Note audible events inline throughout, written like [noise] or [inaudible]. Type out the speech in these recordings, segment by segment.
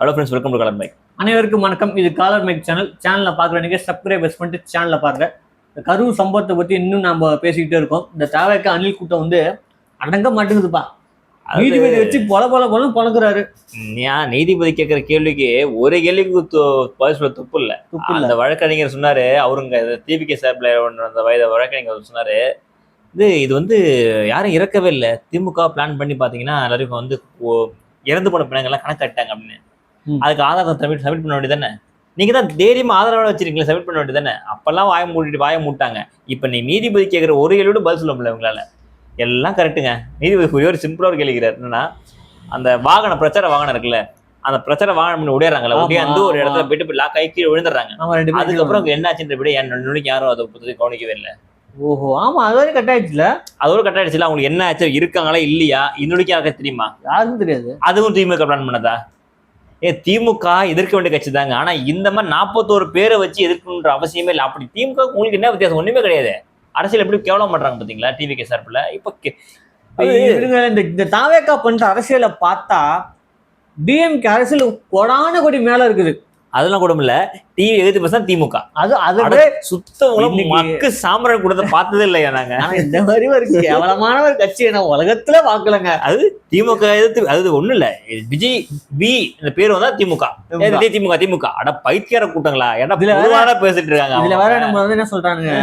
Hello friends welcome to colour bike அனைவருக்கும் வணக்கம். இது காலர் மைக் சேனல் சேனலில் பார்க்குற நீங்கள் சப்ஸ்கிரைபர்ஸ் பண்ணிட்டு சேனலில் பாருங்க. இந்த கரூர் சம்பவத்தை பற்றி இன்னும் நம்ம பேசிக்கிட்டே இருக்கோம். இந்த தேவைக்க அனில் கூட்டம் வந்து அடங்க மாட்டேங்குதுப்பா. நீதிபதி வச்சு பொல பொல பொல பொழக்கிறாரு நீதிபதி கேட்குற கேள்விக்கு ஒரு கேள்விக்கு பதில் சொல்ல துப்பு இல்லை. அந்த வழக்கறிஞர் சொன்னாரு அவருங்க டிபிகே சார்பில் அந்த வயது வழக்கறிஞர் சொன்னாரு இது இது வந்து யாரும் இறக்கவே இல்லை. திமுக பிளான் பண்ணி பார்த்தீங்கன்னா எல்லாருக்கும் வந்து இறந்து போன பிணங்கள்லாம் கணக்காட்டாங்க அப்படின்னு. அதுக்கு ஆதாரம் சப்மிட் சப்மிட் பண்ண வேண்டியது தானே? நீங்க தான் தைரியமா ஆதரவோட வச்சிருக்கீங்களா சப்மிட் பண்ண வேண்டியது தானே? அப்பெல்லாம் வாய மூடிட்டு வாய மூட்டாங்க. இப்போ நீ நீதிபதி கேட்குற ஒரு கேள்வியோட பதில் சொல்ல முடியல உங்களால. எல்லாம் கரெக்டுங்க நீதிபதி ஒரே ஒரு சிம்பிளா ஒரு கேள்விக்கிறார் என்னன்னா அந்த வாகன பிரச்சார வாகனம் இருக்குல்ல அந்த பிரச்சார வாகனம் பண்ணி உடையறாங்கல்ல உடையாந்து ஒரு. இடத்துல போயிட்டு போய் லாக் ஆகி கீழே விழுந்துடுறாங்க. அதுக்கப்புறம் என்ன ஆச்சுன்ற விட என் நுழைக்கு யாரும் அதை பத்தி கவனிக்கவே இல்லை. ஓஹோ ஆமா அது வரைக்கும் கட் ஆயிடுச்சுல? அதோட ஆயிடுச்சுல. அவங்களுக்கு என்ன ஆச்சு? இருக்காங்களா இல்லையா? இன்னொருக்கு யாருக்கு தெரியுமா? யாருக்கும் தெரியாது. அதுவும் திமுக பிளான் பண்ணதா? ஏ திமுக எதிர்க்க வேண்டிய கட்சி தாங்க. ஆனா இந்த மாதிரி நாற்பத்தோரு பேரை வச்சு எதிர்க்கணுன்ற அவசியமே இல்லை. அப்படி திமுக உங்களுக்கு என்ன வித்தியாசம்? ஒண்ணுமே கிடையாது. அரசியல் எப்படி கேவலம் பண்றாங்க பாத்தீங்களா டிவி கே சார்பில்? இப்போ இந்த தாவேக்கா பண்ற அரசியலை பார்த்தா டிஎம்கே அரசியல் கொடான கொடி மேல இருக்குது. அதெல்லாம் கூட இல்ல. டிவி எதிர்த்து பேசா திமுக. அது அதை அட, விட சுத்த உலகம் இன்னைக்கு- மக்கு சாம்பிராணி கொடுத்த பார்த்ததே இல்லையா நாங்க? இந்த மாதிரி ஒரு கேவலமான ஒரு கட்சியை நான் உலகத்துல பாக்கலங்க திமுக எதிர்த்து அது ஒண்ணும் இல்ல. விஜய் பி இந்த பேர் வந்தா திமுக. திமுக. திமுக அட பைத்தியார கூட்டங்களா? ஏன்னா பேசிட்டு இருக்காங்க இதுல. வேற நம்ம வந்து என்ன சொல்றானுங்க?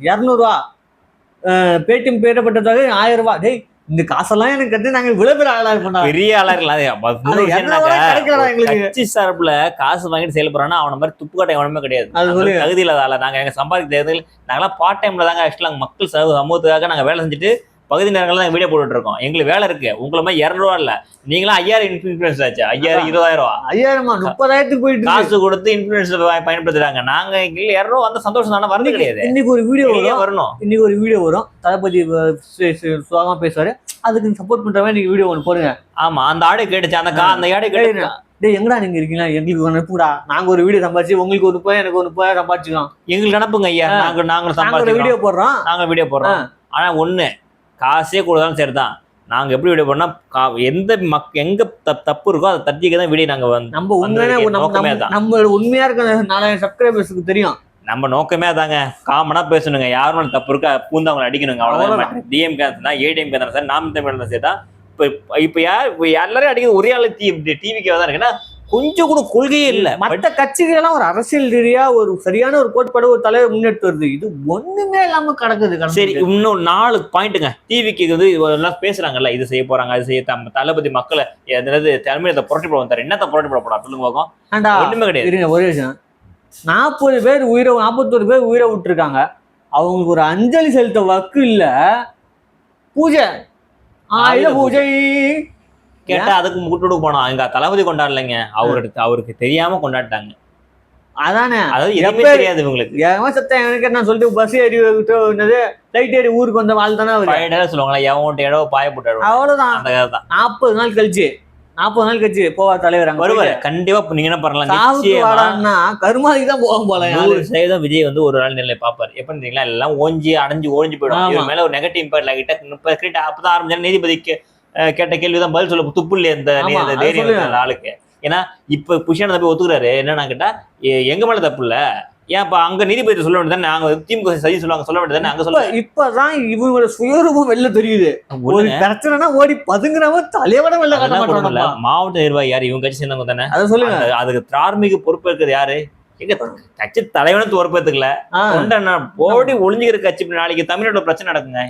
இரநூறுவா பேடிஎம் பேரப்பட்டதாக ஆயிரம் ரூபாய் டேய் இந்த காசெல்லாம் எனக்கு கட்டி நாங்க இவ்வளவு பேர் ஆளா பண்ணா பெரிய ஆளா இருக்கலாம் கட்சி சார்புல காசு வாங்கிட்டு செயல்படுறான்னா அவன மாதிரி துப்பு கட்டை எவனுமே கிடையாது. அது. தகுதி இல்லாத ஆளா. நாங்க எங்க சம்பாதிக்கிறது நாங்களாம் பார்ட் டைம்ல தாங்க ஆக்சுவலா மக்கள் சமூக- சமூகத்துக்காக நாங்க வேலை செஞ்சுட்டு பகுதி நேரங்கள்ல நாங்க வீடியோ போட்டுட்டு இருக்கோம் எங்களுக்கு வேலை இருக்கு. உங்களை மாதிரி இரநூறுவா இல்ல. நீங்களாம் ஐயாயிரம் இன்ஃபுளுன்ஸ் ஆச்சு. ஐயாயிரம் இருபதாயிரம் ரூபா ஐயாயிரமா? முப்பதாயிரத்துக்கு போயிட்டு. காசு கொடுத்து இன்ஃபுளுன்ஸ் பயன்படுத்துறாங்க. நாங்க எங்களுக்கு இரநூறுவா வந்த சந்தோஷம் தானே வரது கிடையாது. இன்னைக்கு ஒரு வீடியோ வரும். வரணும். இன்னைக்கு ஒரு வீடியோ வரும். தளபதி அஹ், சு- சு- சுகமா பேசுவாரு. அதுக்கு சப்போர்ட் பண்றவன் இன்னைக்கு வீடியோ ஒன்று போடுங்க. ஆமா அந்த ஆடு கேட்டுச்சு. அந்த கா அந்த ஆடு கேட்டு டேய் எங்கடா நீங்க இருக்கீங்களா எங்களுக்கு ஒன்று பூடா நாங்க ஒரு வீடியோ சம்பாதிச்சு உங்களுக்கு ஒரு போய் எனக்கு ஒரு போய் சம்பாதிச்சுக்கலாம். எங்களுக்கு அனுப்புங்க ஐயா. நாங்க நாங்க சம்பாதிக்கிறோம். வீடியோ போடுறோம். நாங்க வீடியோ போடுறோம். ஆனா ஒண்ணு காசே கொடுத்தாலும் சரிதான். நாங்க எப்படி வீடியோ பண்ணா கா- எந்த மக் எங்க தப்- தப்பு இருக்கோ அதை தட்டிக்க தான் வீடியோ நாங்க வந்து நம்ம உண்மையான வந்ததுக்கு நம்ம- நோக்கமே நம்ம அதான். நம்ம உண்மையா இருக்க நாலாயிரம் சப்ஸ்கிரைபர்ஸ்க்கு தெரியும். நம்ம நோக்கமே அதாங்க. காமனா பேசணுங்க. யாரும் தப்பு இருக்கா பூந்து அவங்களை அடிக்கணுங்க. அவ்வளவுதான். அவ்வளவுதான். டிஎம் இருந்தா ஏடிஎம் இருந்தா சார் நாம் தமிழ் இருந்தா சரி. தான் இப்ப இப்ப யார் இப்ப எல்லாரும் அடிக்கிறது ஒரே ஆளு டிவிக்கு தான் இருக்கு ஏன்னா கொஞ்சம் கூட கொள்கையே இல்ல. மற்ற கட்சிகள் எல்லாம் ஒரு அரசியல் ரீதியா ஒரு சரியான ஒரு கோட்பாடு ஒரு தலைவர் முன்னெடுத்து வருது. இது ஒண்ணுமே இல்லாம கிடக்குது. சரி இன்னும் நாலு பாயிண்ட்டுங்க டிவிக்கு வந்து எல்லாம் பேசுறாங்கல்ல இது செய்ய போறாங்க அது செய்ய தம் தளபதி மக்களை எதாவது தலைமையில புரட்டி போட வந்தாரு என்னத்த புரட்டி போட போறா சொல்லுங்க பார்க்கும் ஒண்ணுமே கிடையாது. ஒரே விஷயம். நாற்பது பேர் உயிரை நாற்பத்தொரு பேர் உயிரை விட்டுருக்காங்க. அவங்களுக்கு ஒரு அஞ்சலி செலுத்த வக்கு இல்ல. பூஜை. ஆயுத பூஜை. கேட்டா அதுக்கு முட்டு போனோம் எங்க தளபதி கொண்டாடலைங்க. அவருக்கு அவருக்கு தெரியாம கொண்டாடிட்டாங்க. அதானே? அதாவது எதுவுமே தெரியாது இவங்களுக்கு. எவன் சத்தம் எனக்கு என்ன சொல்லிட்டு பஸ் ஏறி விட்டு என்னது லைட் ஏறி ஊருக்கு வந்த வாழ் தானே அவரு? சொல்லுவாங்களா எவன் இடவோ பாய போட்டாரு அவ்வளவுதான். அந்த கதை தான். நாற்பது நாள் கழிச்சு நாற்பது நாள் கழிச்சு போவா தலைவர் வருவாரு. கண்டிப்பா நீங்க என்ன பண்ணலாம்? கருமாதிக்கு தான் போகும் போல. நூறு சதவீதம் விஜய் வந்து ஒரு நாள் நிலை பார்ப்பாரு. எப்ப தெரியுங்களா? எல்லாம் ஓஞ்சி அடைஞ்சு ஓஞ்சி போயிடும். மேல ஒரு நெகட்டிவ் இம்பாக்ட் கிட்ட அப்பதான் ஆரம்பிச்சா நீதிபதிக்கு. கேட்ட கேள்விதான் பதில் சொல்ல துப்பு இல்லையா இந்த தைரியம் ஆளுக்கு. ஏன்னா இப்ப புஷான போய் ஒத்துக்கிறாரு. என்னன்னா கேட்டா எங்க மேல தப்பு இல்ல. ஏன் இப்ப அங்க நீதிபதி சொல்ல வேண்டியது நாங்க திமுக சரி சொல்லுவாங்க சொல்ல வேண்டியது அங்க சொல்ல இப்பதான் இவங்களோட சுயரூபம் வெளில தெரியுது. ஒரு பிரச்சனைனா ஓடி பதுங்குறவன் தலையோட வெளில மாவட்ட நிர்வாகி யாரு? இவங்க கட்சி சேர்ந்தவங்க தானே? அதை சொல்லுங்க. அதுக்கு தார்மீக பொறுப்பு இருக்கிறது யாரு? எங்க கட்சி தலைவனும் பொறுப்பேத்துக்கல ஆ. தொண்டனா போடி ஒளிஞ்சுக்கிற கட்சி நாளைக்கு தமிழ்நாட்டுல பிரச்சனை நடக்குங்க.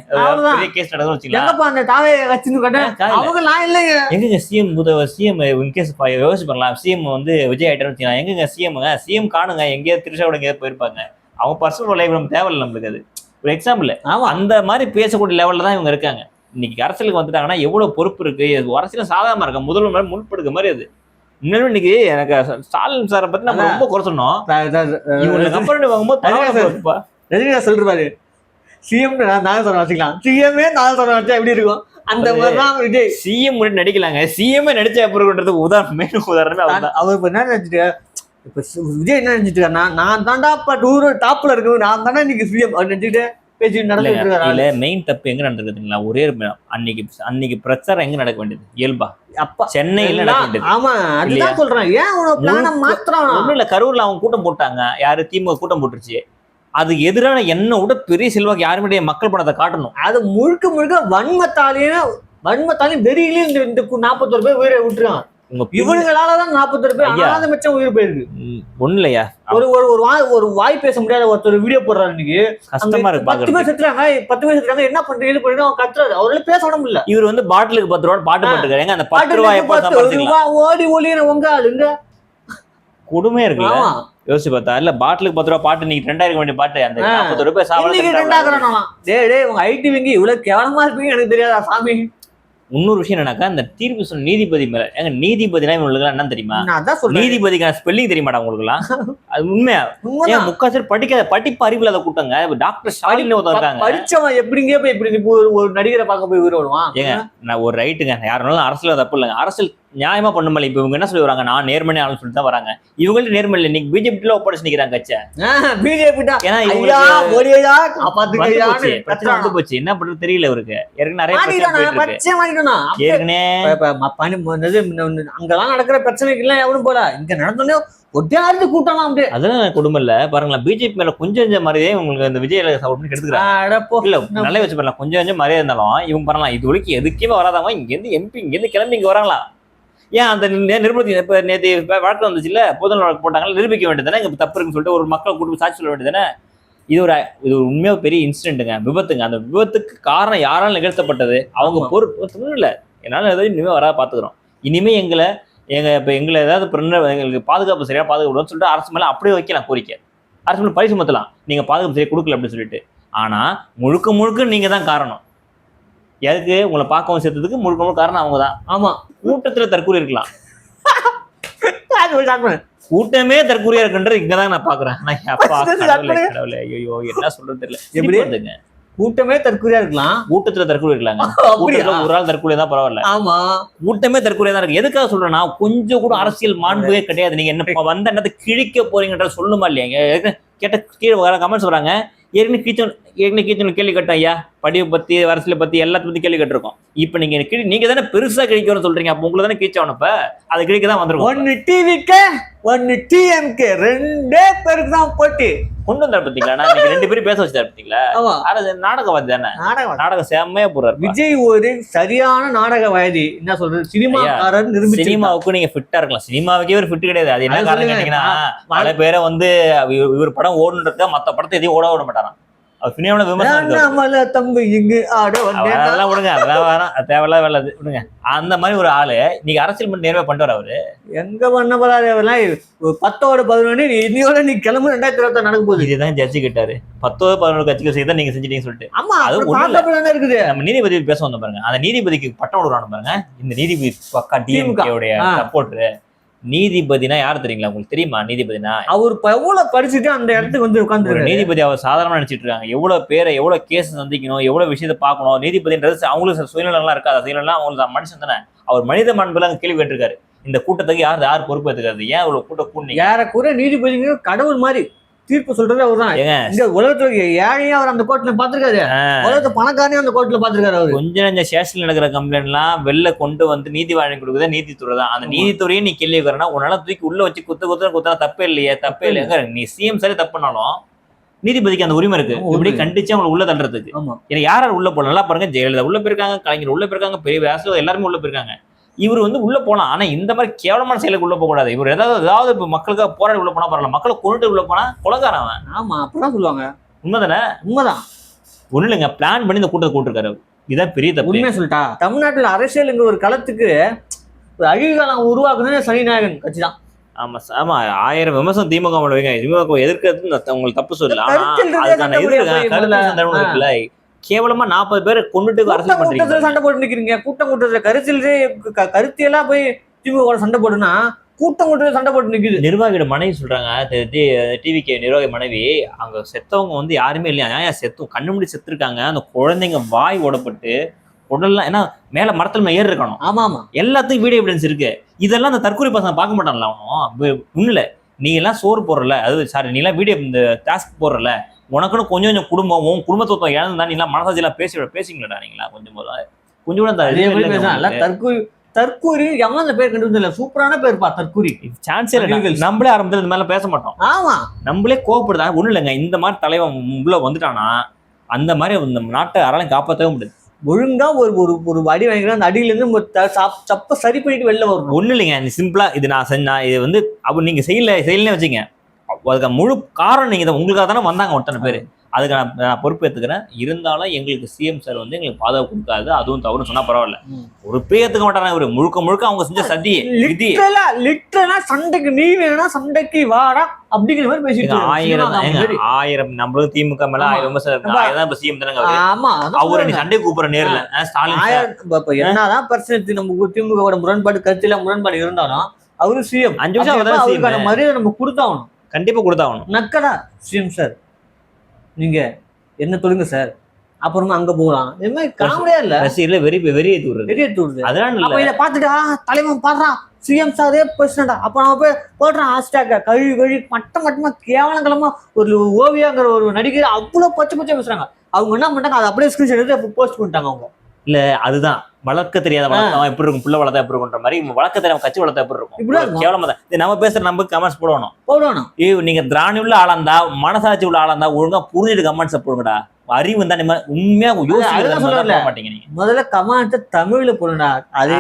கேஸ் நடக்கும்னு வச்சுக்கலாம் அந்த தாவே கட்சின்னு கேட்டேன். அவங்க நான் இல்லைங்க. எங்கங்க சிஎம் முதல்வர் சிஎம் இன்கேஸ் யோசிச்சு பண்ணலாம் சிஎம் வந்து விஜய் ஆயிட்டாரு வச்சுக்கலாம் எங்கங்க சிஎம்ங்க சிஎம் காணுங்க. எங்கேயாவது திருஷாவோட எங்கேயாவது போயிருப்பாங்க. அவங்க பர்சனல் லைஃப் நம்ம தேவையில்லை நம்மளுக்கு அது. ஒரு எக்ஸாம்பிள் ஆமா. அந்த மாதிரி பேசக்கூடிய லெவல்ல தான் இவங்க இருக்காங்க. இன்னைக்கு அரசியலுக்கு வந்துட்டாங்கன்னா எவ்வளவு பொறுப்பு இருக்கு? அரசியல் சாதாரணமா இருக்கு? முதல்வர் மாதிரி முன்படுக்க மாதிரி அது. இன்னும் இன்னைக்கு எனக்கு ஸ்டாலின் சாரை பத்தி நம்ம. ரொம்ப குறை சொன்னோம். இவங்களை கம்பெனி வாங்கும்போது. ரஜினிகாந்த் சொல்றாரு. சிஎம் நான் சொல்ல வச்சுக்கலாம். சிஎம்ஏ நான் சொல்ல வச்சா எப்படி இருக்கும்? அந்த மாதிரி தான் விஜய் சிஎம் முன்னாடி நடிக்கலாங்க. சிஎம் நடிச்ச அப்புறம்ன்றது உதாரணம் மெயின் உதாரணமே நான் அவர் இப்ப என்ன நினைச்சிட்டு இப்ப விஜய் என்ன நினைச்சிட்டு இருக்காருன்னா, நான் தாண்டா இப்ப டூர் டாப்ல இருக்கணும் நான் தானே இன்னைக்கு சிஎம் அவர் இல்ல மெயின் தப்பு எங்க நடந்திருக்குதுங்களா? ஒரே அன்னைக்கு அன்னைக்கு பிரச்சாரம் எங்க நடக்க வேண்டியது? இயல்பா? அப்பா சென்னையில ஒண்ணும் இல்ல கரூர்ல அவங்க கூட்டம் போட்டாங்க. யாரு திமுக கூட்டம் போட்டுருச்சு. அது எதிரான என்ன விட பெரிய செல்வாக்கு யாருமே மக்கள் படத்தை காட்டணும். அது முழுக்க முழுக்க வன்மத்தாலையும் வன்மத்தாலையும் வெறியிலையும் இந்த நாற்பத்தொரு பேர் உயிரை விட்டுருக்கான் உங்க பின்- இவனுங்களாலதான் நாற்பத்தொரு பேர். அனாத மிச்சம் உயிர் போயிருக்கு. ம், ஒண்ணும் இல்லையா? ஒரு ஒரு ஒரு வாய் ஒரு வாய் பேச முடியாத ஒருத்தர் வீடியோ போடுறாரு இன்னைக்கு. கஷ்டமா இருக்கு பத்து பேர் செத்துறாங்க பத்து பேர் செத்துறாங்க என்ன பண்றீங்க இது பண்றீங்க அவன் கத்துறாரு. அவரால பேச விட முடியல. இவர் வந்து பாட்டிலுக்கு பத்து ரூபா பாட்டு. போட்டுருக்காங்க அந்த பத்து பாட்டு ரூபாய் பத்து. சம்பாதிச்சிக்கலாம் ரூபா ஓடி ஒளியின உங்க ஆளுங்க. கொடுமையா இருக்குல்ல? யோசிச்சு பார்த்தா இல்ல பாட்டிலுக்கு பத்து ரூபா பாட்டு நீங்க ரெண்டாயிரம் வேண்டிய பாட்டு அந்த. நாற்பது ரூபாய் சாவரம் ரெண்டாக்குறானா டேய் டேய் உங்க ஐடி விங்க இவ்வளவு கேவலமா இருப்பீங்க எனக்கு தெரியாதா சாமி? இன்னொரு விஷயம் என்னன்னாக்கா இந்த தீர்ப்பு சொன்ன நீதிபதி மேல ஏங்க நீதிபதினா இவங்களுக்கு என்ன தெரியுமா? நீதிபதிக்கான ஸ்பெல்லிங் தெரியுமாடா உங்களுக்கு எல்லாம் [laughs] அது உண்மையா? ஏன். முக்காசு படிக்காத படிப்பு அறிவு இல்லாத கூட்டங்க டாக்டர் ஸ்டாலின் இருக்காங்க. படிச்சவன் எப்படிங்க போய் இப்படி இப்போ ஒரு- நடிகரை பார்க்க போய் உயிர் விடுவான் ஏங்க நான் ஒரு ரைட்டுங்க யாருனாலும் அரசியல் தப்பு இல்லைங்க. அரசியல் நியாயமா பண்ணுமல்ல இப்ப இவங்க என்ன சொல்லி வராங்க நான் நேர்மணி ஆளுன்னு சொல்லிட்டு தான் வராங்க. இவங்கள்ட்ட நேர்மணி இல்லை. இன்னைக்கு பிஜேபில ஒப்படைச்சு நிக்கிறாங்க கட்சியை பிஜேபி ஏன்னா பிரச்சனை வந்து போச்சு. என்ன பண்றது தெரியல இவருக்கு. ஏற்கனவே நிறைய ஏற்கனவே அங்கெல்லாம் நடக்கிற பிரச்சனைக்கு எல்லாம் எவனும் போல. இங்க நடந்தோடனே ஒட்டியாரு கூட்டலாம் அப்படியே. அதெல்லாம் கொடுமை இல்ல. பாருங்களேன் பிஜேபி மேல கொஞ்சம் கொஞ்சம் மாதிரியே உங்களுக்கு இந்த விஜய் சப்போர்ட் பண்ணி எடுத்துக்கிறாங்க. இல்ல நல்லா வச்சு பண்ணலாம் கொஞ்சம் கொஞ்சம் மரியாதை இருந்தாலும் இவங்க பண்ணலாம் இது வரைக்கும் எதுக்குமே வராதவங்க இங்க இருந்து எம்பி இங்க இருந்து கிளம்பி இங்க வராங்களா? ஏன் அந்த நி- நிருபதி இப்ப நேற்று வழக்கு வந்துச்சு இல்ல பொது வழக்கு போட்டாங்களா நிரூபிக்க வேண்டியதானே இங்க தப்பு இருக்குன்னு சொல்லிட்டு ஒரு மக்கள் கூட்டு போய் சாட்சி சொல்ல வேண்டியதானே இது ஒரு இது ஒரு உண்மையா பெரிய இன்சிடென்ட்டுங்க. விபத்துங்க. அந்த விபத்துக்கு காரணம் யாரால் நிகழ்த்தப்பட்டது? அவங்க. பொறுப்பு இல்ல. என்னால எதாவது இனிமே வராத பாத்துக்கிறோம். இனிமே எங்களை எங்க இப்ப எங்களை ஏதாவது பின்ன எங்களுக்கு பாதுகாப்பு சரியா பாதுகாப்பு சொல்லிட்டு அரசு மேல அப்படியே வைக்கலாம் கோரிக்கை. அரசு மேல பரிசு சுமத்தலாம் நீங்க பாதுகாப்பு சரியா கொடுக்கல அப்படின்னு சொல்லிட்டு. ஆனா முழுக்க முழுக்க நீங்க தான் காரணம். எதுக்கு? உங்களை பார்க்கவும் சேர்த்ததுக்கு முழுக்க முழுக்க காரணம் அவங்க தான் ஆமா. கூட்டத்துல தற்கூரி இருக்கலாம். கூட்டமே தற்கூரியா இருக்குன்றது இங்கதான் நான் பாக்குறேன். [laughs] கடவுளே தற்கொலை. ஐயோ என்ன சொல்றது தெரியல. எப்படி? வருதுங்க கூட்டமே தற்கொலையா இருக்கலாம். கூட்டத்துல தற்கூரி இருக்கலாங்க. [laughs] கூட்டத்துல ஒரு ஆள் தற்கூரி தான் பரவாயில்ல. ஆமா. கூட்டமே தற்கொலை தான் இருக்கு. எதுக்காக சொல்றேன்னா கொஞ்சம் கூட அரசியல் [laughs] மாண்புவே கிடையாது. நீங்க என்ன வந்த என்னத்தை கிழிக்க போறீங்கன்ற சொல்லணுமா இல்லையா? ஏற்கனவே கேட்ட கீழே கமெண்ட்ஸ் வராங்க. ஏற்கனவே கீச்சன் கீச்சன் கேள்வி கேட்டோம் ஐயா படிவை பத்தி அரசியலை பத்தி எல்லாத்தையும் பத்தி கேள்வி கேட்டிருக்கோம். இப்ப நீங்க கிழி நீங்க தானே பெருசா கிழிக்கணும்னு சொல்றீங்க. அப்ப உங்களுக்கு தானே கீச்சவன இப்ப அது கிழிக்க தான் வந்திருக்கும் ஒன்னு டிவிக்கு ஒன்னு டிஎம்கே ரெண்டே பேருக்கு தான் போட்டி. கொண்டு வந்தாரு பாத்தீங்களா? நான் இன்னைக்கு ரெண்டு பேரும் பேச வச்சாரு பாத்தீங்களா? ஆமா. அது? நாடகவாதி தானே? நாடகம் நாடகம் செம்மையா போறாரு விஜய் ஒரு சரியான நாடக வயதி என்ன சொல்றது? சினிமாக்காரர் நிரூபிச்சு சினிமாவுக்கு நீங்க ஃபிட்டா இருக்கலாம். சினிமாவுக்கே ஒரு ஃபிட் கிடையாது. அது என்ன காரணம். கேட்டீங்கன்னா பல பேரை வந்து இவர் படம் ஓடுன்றதுக்கு மத்த படத்தை எதையும் ஓட விட மாட்டாராம். சினிமாவில விமர்சனம் தம்பி இங்கு ஆட அதெல்லாம் விடுங்க அதெல்லாம் வேணாம் வேலை விடுங்க. அந்த மாதிரி ஒரு ஆளு நீங்க அரசியல் பண்ணி நேர்மையா பண்ணிட்டு அவரு. எங்க பண்ண போறாரு அவர்லாம் பத்தோட பதினொன்னு நீ இன்னையோட நீ கிளம்பு ரெண்டாயிரத்தி இருபத்தி நடக்க போகுது. இதுதான் ஜட்ஜி கிட்டாரு. பத்தோ பதினோரு கட்சிகள் நீங்க செஞ்சிட்டீங்கன்னு சொல்லிட்டு. ஆமா அது இருக்குது? நம்ம நீதிபதி பேச வந்தோம் பாருங்க. அந்த நீதிபதிக்கு பட்டம் விடுறானு பாருங்க. இந்த நீதிபதி பக்கா திமுக. டிஎம்கே உடைய ஆ. சப்போர்டர். நீதிபதினா யார் தெரியுங்களா? உங்களுக்கு தெரியுமா? நீதிபதினா? அவர் இப்ப எவ்வளவு படிச்சுட்டு அந்த இடத்துக்கு வந்து உட்கார்ந்து நீதிபதி அவர் சாதாரணமா நினைச்சிட்டு இருக்காங்க. எவ்வளவு பேரை எவ்வளவு கேஸ் சந்திக்கணும் எவ்வளவு விஷயத்தை பார்க்கணும் நீதிபதின்றது அவங்களுக்கு சுயநலம்லாம் இருக்காது. சுயநலம் அவங்களுக்கு மனுஷன் தானே. அவர் மனித மாண்புல அங்க கேள்வி கேட்டிருக்காரு. இந்த கூட்டத்துக்கு யார் யார் பொறுப்பு எடுத்துக்காது ஏன் இவ்வளவு கூட்டம் கூடுனீங்க? ஏறக்குறை நீதிபதிங்க கடவுள் மாதிரி தீர்ப்பு சொல்றது அவர் தான் இந்த உலகத்துல ஏழையா அவர் அந்த கோர்ட்ல பாத்துருக்காரு உலகத்து பணக்காரனையும் அந்த கோர்ட்ல பாத்துருக்காரு அவரு. கொஞ்ச நஞ்ச ஸ்டேஷன்ல நடக்கிற கம்ப்ளைண்ட் எல்லாம் வெளில கொண்டு வந்து நீதி வழங்கி கொடுக்குறது நீதித்துறை தான். அந்த. நீதித்துறையை நீ கேள்வி கேட்கறனா உன்னால தூக்கி உள்ள வச்சு குத்து குத்து குத்தா தப்பே இல்லையே தப்பே இல்லையா. நீ சிஎம் சரி தப்புனாலும் நீதிபதிக்கு அந்த உரிமை இருக்கு. இப்படி. கண்டிச்சு அவங்களை உள்ள தள்ளுறதுக்கு. ஏன்னா யார் உள்ள போல நல்லா பாருங்க ஜெயலலிதா உள்ள போயிருக்காங்க கலைஞர் உள்ள போயிருக்காங்க பெரிய ஆசிரியர் எல்லாருமே உள்ள போயிருக்காங்க. இவர் வந்து உள்ள போலாம் ஆனா இந்த மாதிரி கேவலமான செயலுக்கு உள்ள போக கூடாது. இவர் ஏதாவது ஏதாவது இப்ப மக்களுக்காக போராடி உள்ள போனா பரவாயில்ல. மக்களை கொண்டுட்டு உள்ள போனா கொலகாரன் அவன். ஆமா அப்படிதான் சொல்லுவாங்க. உண்மைதானே? உண்மைதான். ஒண்ணு இல்லைங்க பிளான் பண்ணி இந்த கூட்டத்தை கூட்டிருக்காரு. இதான் பெரிய தப்பு. உண்மையா சொல்லிட்டா? தமிழ்நாட்டுல அரசியலுங்கிற ஒரு களத்துக்கு ஒரு அழிவுகாலம் உருவாக்குனதே சனிநாயகன் கட்சி தான் ஆமா ஆமா ஆயிரம் விமர்சனம் திமுக வைங்க திமுக எதிர்க்கிறது உங்களுக்கு தப்பு சொல்லல. ஆனா அதுக்கான இருக்குல்ல. கேவலமா நாற்பது பேர் கொண்டுட்டு அரசியல் கூட்டம் கூட்டத்துல பண்றீங்க. சண்டை போட்டு நிக்கிறீங்க. கூட்டம் கூட்டத்துல கருத்திலே கருத்தியெல்லாம் போய் திமுக சண்டை போடுனா கூட்டம் கூட்டத்துல சண்டை போட்டு நிக்குது. நிர்வாகியோட மனைவி சொல்றாங்க. டிவிக்கு நிர்வாகி மனைவி அங்க செத்தவங்க வந்து யாருமே இல்லையா? ஏன் செத்து கண்ணு முடி செத்துருக்காங்க. அந்த குழந்தைங்க வாய் ஓடப்பட்டு உடல்லாம் ஏன்னா மேல மரத்துல ஏறி இருக்கணும். ஆமா ஆமா. எல்லாத்துக்கும் வீடியோ எவிடன்ஸ் இருக்கு. இதெல்லாம் அந்த தற்கொலை பசங்க பார்க்க மாட்டான்ல அவனும் இல்லை நீ எல்லாம் சோறு போடுறல அது சாரி நீ எல்லாம் வீடியோ இந்த டாஸ்க் போடுறல உனக்குன்னு கொஞ்சம் கொஞ்சம் குடும்பம் உன் குடும்பத்தை இழந்தா நீங்களா மனசாட்சியெல்லாம் பேசி பேசிங்களா நீங்களா கொஞ்சம் கொஞ்சம் கூட அந்த உங்களுக்கு. தற்கூரி தற்கூரி எவன் அந்த பேர் கண்டு இல்ல சூப்பரான பேர்ப்பா தற்கூரி சான்ஸே இல்லை. நம்மளே ஆரம்பத்தில் இந்த மாதிரிலாம் பேச மாட்டோம். ஆமா. நம்மளே கோவப்படுதா? ஒண்ணும் இல்லைங்க. இந்த மாதிரி தலைவன் உள்ள வந்துட்டானா அந்த மாதிரி இந்த நாட்டை யாராலையும் காப்பாற்றவே முடியாது. ஒழுங்கா ஒரு ஒரு ஒரு அடி வாங்கிக்கிறோம் அந்த அடியில இருந்து நம்ம த- சாப்- சப்ப சரி பண்ணிட்டு வெளில வரணும். ஒண்ணும் இல்லைங்க. நீ சிம்பிளா இது நான் செஞ்ச இது வந்து அப்ப நீங்க செய்யல செய்யலன்னு வச்சுங்க அதுக்கு முழு காரணம் நீங்க இதை உங்களுக்காக தானே வந்தாங்க ஒருத்தனை பேர் அதுக்கு நான் நான் பொறுப்பு ஏத்துக்கிறேன் இருந்தாலும் எங்களுக்கு சிஎம் சார் வந்து எங்களுக்கு பாதுகாப்பு கொடுக்காது அதுவும் தவறுன்னு சொன்னா பரவாயில்ல. பொறுப்பே ஏத்துக்க மாட்டாங்க இவரு முழுக்க முழுக்க அவங்க செஞ்ச சதி லிட்டரலா சண்டைக்கு நீ வேணா சண்டைக்கு வாடா அப்படிங்கிற மாதிரி பேசிட்டு. ஆயிரம். ஆயிரம் நம்மளும் திமுக மேல. ஆயிரம் விமர்சனம். அப்ப- ஆயிரம் தான் இப்ப சிஎம் தானங்க. ஆமா அவரை நீ. சண்டை கூப்பிடுற நேர்ல ஸ்டாலின் சார். என்னதான் பிரச்சனை நம்ம திமுக முரண்பாடு கருத்துல முரண்பாடு இருந்தாலும் அவரு சிஎம் அஞ்சு வருஷம் தான். மரியாதை நம்ம கொடுத்தாகணும் கண்டிப்பா கொடுத்தாகணும். நக்கடா சிஎம் சார். நீங்க என்ன தொழுங்க சார்? அப்புறமா அங்க போகலாம். இது மாதிரி காமெடியா இல்ல? ரசிகர்ல வெறி வெறி ஏத்தி விடுறது? வெளியே தூடுது அதெல்லாம் இல்ல. அப்ப இதை பார்த்துட்டு ஆ தலைவன் பாடுறான். சிஎம் சாரே பேசுனடா அப்ப நம்ம போய் போடுறான் ஹாஸ்டேக கழுவி கழுவி மட்ட மட்டமா கேவலங்களமா ஒரு ஓவியாங்கிற ஒரு நடிகர் அவ்வளவு பச்சை பச்சை பேசுறாங்க. அவங்க என்ன பண்ணாங்க அதை அப்படியே ஸ்கிரீன்ஷாட் எடுத்து போஸ்ட் பண்ணிட்டாங்க அவங்க. அதுதான். வளர்க்க தெரியாத வளர்த்தவன் எப்படி இருக்கும்? புள்ள வளர்த்தா எப்படி இருக்கும்ன்ற மாதிரி வளர்க்க தெரியாம கட்சி வளர்த்தா எப்படி இருக்கும். கேவலமா தான். இது நம்ம பேசுற நம்ம கமெண்ட்ஸ் போடணும். போடணும். நீங்க திராணி உள்ள ஆளாந்தா மனசாட்சி உள்ள ஆளாந்தா ஒழுங்கா புரிஞ்சுட்டு கமெண்ட்ஸ் போடுங்கடா. அறிவு தான் நிம்ம- உண்மையா. போட மாட்டீங்க நீங்க. முதல்ல கமெண்ட் தமிழ்ல போடுடா அதே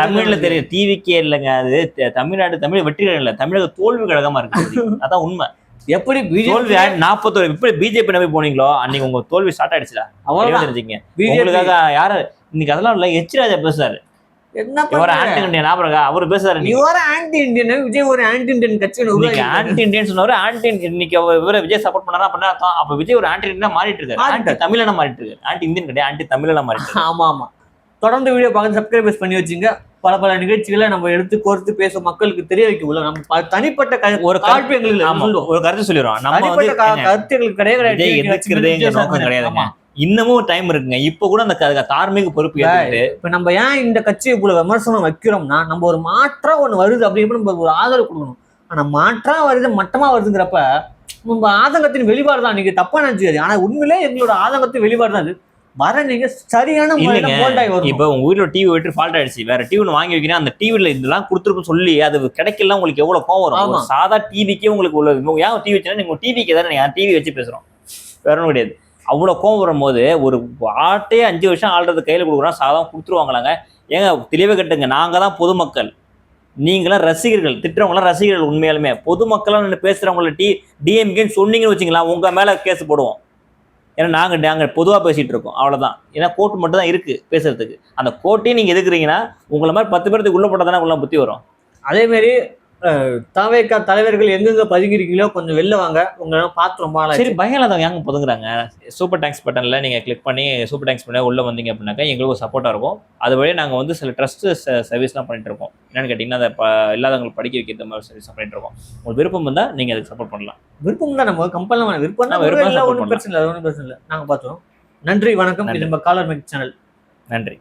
தமிழ்ல. தெரியும். டிவிக்கே இல்லைங்க அது தமிழ்நாடு தமிழ் வெற்றி கழகம் இல்ல. தமிழக தோல்வி கழகமா இருக்கு. [laughs] அதான் உண்மை. எப்படி தோல்வி நாற்பத்தோரு இப்படி பிஜேபி நம்பி போனீங்களோ அன்னைக்கு உங்க தோல்வி ஸ்டார்ட் ஆயிடுச்சுடா. அவ்வளவுதான். தெரிஞ்சுங்க உங்களுக்காக யாரு இன்னைக்கு அதெல்லாம் இல்ல எச் ராஜா பேசுறாரு. என்ன? ஆன்டி இண்டியன் ஞாபகம் அவர் பேசுறாரு நீ ஒரு ஆன்டி இந்தியன் விஜய் ஒரு ஆன்டி இந்தியன் கட்சி இன்னைக்கு ஆன்டி இண்டியன் சொன்னவர் ஆன்டி இன்னைக்கு அவர் இவரை விஜய் சப்போர்ட் பண்ணாரா அப்படின்னா அர்த்தம் அப்ப விஜய் ஒரு ஆன்டி இண்டியனா மாறிட்டு இருக்காரு. ஆன்டி தமிழனா மாறிட்டு இருக்காரு. ஆன்டி இந்தியன் கிடையாது ஆன்டி தமிழனா மாறிட்டு ஆமா ஆமா. தொடர்ந்து வீடியோ பார்க்க சப்ஸ்கிரைபர்ஸ் பண்ணி வச்சுங்க. பல பல நிகழ்ச்சிகளை நம்ம எடுத்து கோர்த்து பேச மக்களுக்கு தெரிய வைக்க உள்ள நம்ம தனிப்பட்ட ஒரு காழ்ப்பு எங்களுக்கு. ஒரு கருத்து சொல்லிடுவோம் நம்ம கருத்து எங்களுக்கு கிடையாது. கிடையாதுங்க. இன்னமும் டைம் இருக்குங்க. இப்ப கூட அந்த தார்மீக பொறுப்பு இப்ப நம்ம ஏன் இந்த கட்சியை இவ்வளவு விமர்சனம் வைக்கிறோம்னா நம்ம ஒரு மாற்றா ஒண்ணு வருது அப்படிங்கிறப்ப நம்ம ஒரு ஆதரவு கொடுக்கணும். ஆனா மாற்றா வருது மட்டமா வருதுங்கிறப்ப நம்ம ஆதங்கத்தின் வெளிப்பாடு தான். நீங்க தப்பா நினைச்சுக்காது ஆனா உண்மையிலே எங்களோட ஆதங்கத்தின் வெளிப்பாடு தான் அது. வர நீங்க சரியான இப்ப உங்க வீட்ல டிவி விட்டு ஃபால்ட் ஆயிடுச்சு. வேற டிவி ஒன்று வாங்கி வைக்கிறேன் அந்த டிவில இதெல்லாம் கொடுத்துருக்குன்னு சொல்லி அது கிடைக்கல உங்களுக்கு எவ்வளவு கோவம் வரும்? சாதா டிவிக்கே உங்களுக்கு உள்ள ஏன் டிவி வச்சுன்னா நீங்க டிவிக்கு தானே டிவி வச்சு பேசுறோம்? வேற ஒன்றும் கிடையாது. அவ்வளோ கோவம் வரும்போது ஒரு ஆட்டையே அஞ்சு வருஷம் ஆள்றது கையில் கொடுக்குறோம் சாதம் கொடுத்துருவாங்களாங்க. ஏங்க தெளிவே கட்டுங்க நாங்கள் தான் பொதுமக்கள். நீங்களாம் ரசிகர்கள் திட்டுறவங்களாம் ரசிகர்கள் உண்மையாலுமே. பொதுமக்களாக நின்று பேசுகிறவங்கள டி டிஎம்கேன்னு சொன்னீங்கன்னு வச்சுங்களா உங்கள் மேலே கேஸ் போடுவோம். ஏன்னா நாங்கள் நாங்கள் பொதுவாக பேசிகிட்டு இருக்கோம் அவ்வளோதான் ஏன்னா கோர்ட் மட்டும் தான் இருக்குது பேசுகிறதுக்கு அந்த கோர்ட்டையும் நீங்கள் எதுக்குறீங்கன்னா உங்களை மாதிரி பத்து பேர்த்துக்கு உள்ளே போட்டால் தானே உள்ள புத்தி வரும். அதேமாரி தாவேக்கா தலைவர்கள் எங்கெங்க பதுங்கிருக்கீங்களோ கொஞ்சம் வெளில வாங்க. உங்களை பார்த்து ரொம்ப நாள் சரி பயம் இல்லாதவங்க ஏங்க பொதுங்குறாங்க? சூப்பர் டேங்க்ஸ் பட்டன்ல நீங்க கிளிக் பண்ணி சூப்பர் டேங்க்ஸ் பண்ணி உள்ள வந்தீங்க அப்படின்னாக்கா எங்களுக்கு ஒரு சப்போர்ட்டா இருக்கும். அது வழியா நாங்க வந்து சில ட்ரஸ்ட் சர்வீஸ்லாம் பண்ணிட்டு இருக்கோம். என்னன்னு கேட்டீங்கன்னா அதை இல்லாதவங்களுக்கு படிக்க வைக்கிற மாதிரி சர்வீஸ் பண்ணிட்டு இருக்கோம். உங்களுக்கு விருப்பம் இருந்தா நீங்க அதுக்கு சப்போர்ட் பண்ணலாம். விருப்பம் தான் நம்ம கம்பெல்லாம் வேணாம் விருப்பம் தான் விருப்பம் ஒன்றும் பிரச்சனை இல்லை ஒன்றும் பிரச்சனை இல்லை. நாங்கள் பார்த்தோம் நன்றி வணக்கம். இது. நம்ம காலர் மேக் சேனல் நன்றி.